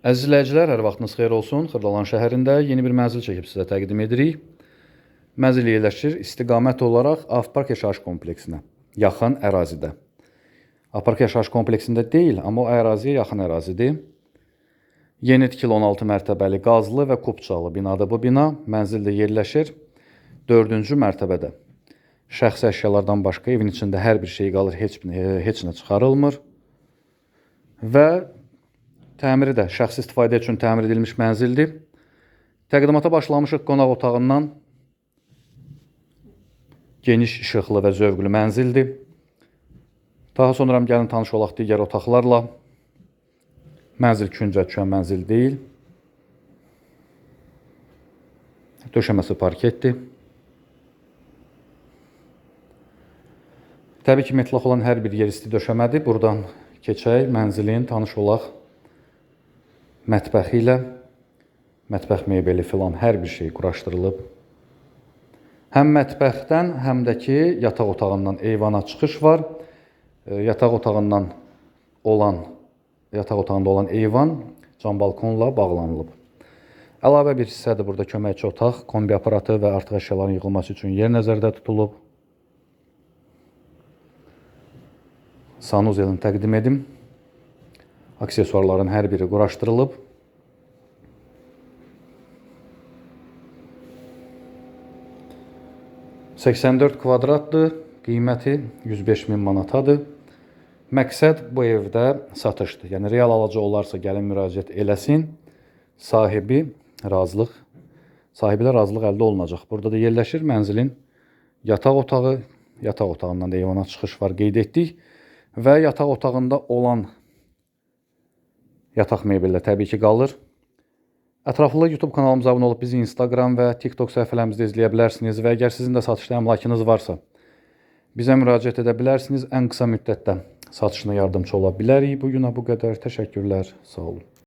Əziz izləyicilər, hər vaxtınız xeyir olsun. Xırdalan şəhərində yeni bir mənzil çəkib sizə təqdim edirik. Mənzil yerləşir istiqamət olaraq Avpark yaşayış kompleksinə, yaxın ərazidə. Avpark yaşayış kompleksində deyil, amma o əraziyə yaxın ərazidir. Yeni tikili 16 mərtəbəli qazlı və kubçalı binadır bu bina. Mənzildə yerləşir 4-cü mərtəbədə. Şəxsi əşyalardan başqa evin içində hər bir şey qalır, heç heç nə çıxarılmır. Və təmiri də şəxsi istifadə üçün təmir edilmiş mənzildir. Təqdimata başlamışıq qonaq otağından. Geniş işıqlı və zövqlü mənzildir. Daha sonra gəlin tanış olaq digər otaqlarla. Mənzil küncə düşən mənzil deyil. Döşəməsi parketdir. Təbii ki, metlaq olan hər bir yer isti döşəmədir. Buradan keçək, mənzilin tanış olaq mətbəxi ilə. Mətbəx mebeli filan hər bir şey quraşdırılıb. Həm mətbəxdən, həm də ki, yataq otağından eyvana çıxış var. E, Yataq otağından olan yataq otağında olan eyvan cam balkonla bağlanılıb. Əlavə bir hissədir burada köməkçi otaq, kombi aparatı və artıq əşyaların yığılması üçün yer nəzərdə tutulub. Sanuzelini təqdim edim. Aksesuarların hər biri quraşdırılıb. ...84 kvadratdır, qiyməti 105 min manatadır. Məqsəd bu evdə satışdır. Yəni real alıcı olarsa gəlin müraciət eləsin. Sahibi razılıq sahibi ilə razılıq əldə olunacaq. Burada da yerləşir mənzilin yataq otağı, yataq otağından da eyvana çıxış var qeyd etdik və yataq otağında olan yataq mebellər təbii ki qalır. Ətraflı YouTube kanalımıza abunə olub bizi Instagram və TikTok səhifələrimizdə izləyə bilərsiniz və əgər sizin də satışda əmlakınız varsa, bizə müraciət edə bilərsiniz. Ən qısa müddətdə satışına yardımçı ola bilərik. Bu günə bu qədər. Təşəkkürlər. Sağ olun.